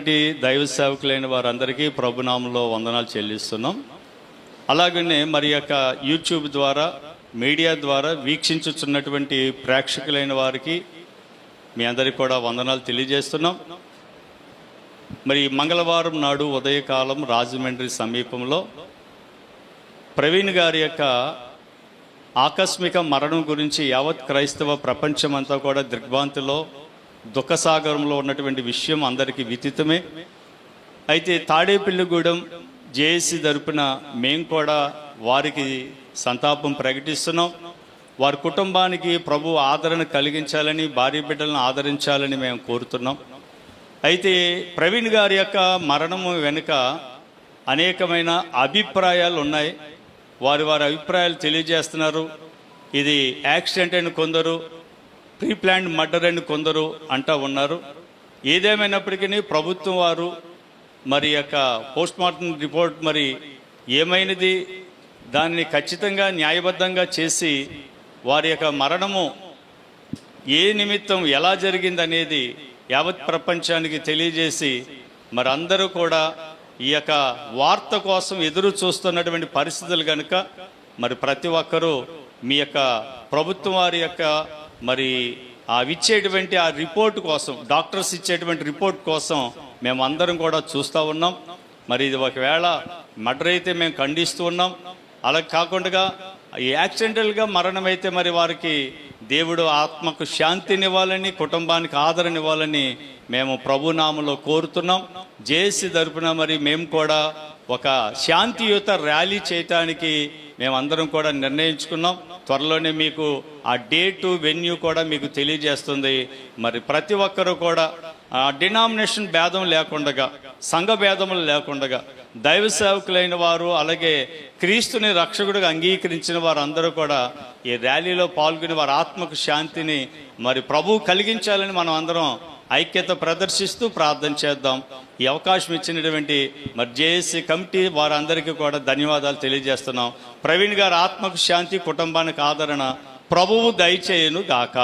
దైవ సేవకులైన వారందరికీ ప్రభునామంలో వందనాలు చెల్లిస్తున్నాం. అలాగనే మరి యొక్క యూట్యూబ్ ద్వారా మీడియా ద్వారా వీక్షించుచున్నటువంటి ప్రేక్షకులైన వారికి మీ అందరికీ కూడా వందనాలు తెలియజేస్తున్నాం. మరి మంగళవారం నాడు ఉదయకాలం రాజమండ్రి సమీపంలో ప్రవీణ్ గారి యొక్క ఆకస్మిక మరణం గురించి యావత్ క్రైస్తవ ప్రపంచమంతా కూడా దిగ్భాంతిలో దుఃఖసాగరంలో ఉన్నటువంటి విషయం అందరికీ విదితమే. అయితే తాడేపల్లిగూడెం జేఏసీ తరపున మేము కూడా వారికి సంతాపం ప్రకటిస్తున్నాం. వారి కుటుంబానికి ప్రభు ఆదరణ కలిగించాలని భార్య బిడ్డలను ఆదరించాలని మేము కోరుతున్నాం. అయితే ప్రవీణ్ గారి యొక్క మరణం వెనుక అనేకమైన అభిప్రాయాలు ఉన్నాయి. వారి వారి అభిప్రాయాలు తెలియజేస్తున్నారు. ఇది యాక్సిడెంట్ అని కొందరు ప్రీ ప్లాన్ మర్డర్ అని కొందరు అంటా ఉన్నారు. ఏదేమైనప్పటికీ ప్రభుత్వం వారు మరి యొక్క పోస్ట్ మార్టం రిపోర్ట్ మరి ఏమైనది? దాన్ని ఖచ్చితంగా న్యాయబద్ధంగా చేసి వారి యొక్క మరణము ఏ నిమిత్తం ఎలా జరిగింది అనేది యావత్ ప్రపంచానికి తెలియజేసి మరి అందరూ కూడా ఈ యొక్క వార్త కోసం ఎదురు చూస్తున్నటువంటి పరిస్థితులు కనుక మరి ప్రతి ఒక్కరూ మీ యొక్క ప్రభుత్వం వారి యొక్క మరి ఆ ఇచ్చేటువంటి ఆ రిపోర్ట్ కోసం డాక్టర్స్ ఇచ్చేటువంటి రిపోర్ట్ కోసం మేము అందరం కూడా చూస్తూ ఉన్నాం. మరి ఇది ఒకవేళ మర్డర్ అయితే మేము ఖండిస్తూ ఉన్నాం. అలా కాకుండా ఈ యాక్సిడెంటల్గా మరణం అయితే మరి వారికి దేవుడు ఆత్మకు శాంతినివ్వాలని కుటుంబానికి ఆదరనివ్వాలని మేము ప్రభునామలో కోరుతున్నాం. జేసి తరపున మరి మేము కూడా ఒక శాంతియుత ర్యాలీ చేయటానికి మేమందరం కూడా నిర్ణయించుకున్నాం. త్వరలోనే మీకు ఆ డేటు వెన్యూ కూడా మీకు తెలియజేస్తుంది. మరి ప్రతి ఒక్కరూ కూడా డినామినేషన్ భేదం లేకుండగా సంఘ భేదములు లేకుండగా దైవ సేవకులైన వారు అలాగే క్రీస్తుని రక్షకుడిగా అంగీకరించిన వారందరూ కూడా ఈ ర్యాలీలో పాల్గొని వారి ఆత్మకు శాంతిని మరి ప్రభువు కలిగించాలని మనం అందరం ఐక్యత ప్రదర్శిస్తూ ప్రార్థన చేద్దాం. ఈ అవకాశం ఇచ్చినటువంటి మరి జేఏసీ కమిటీ వారందరికీ కూడా ధన్యవాదాలు తెలియజేస్తున్నాం. ప్రవీణ్ గారు ఆత్మకు శాంతి కుటుంబానికి ఆదరణ. ప్రభువు దయచేయను గాక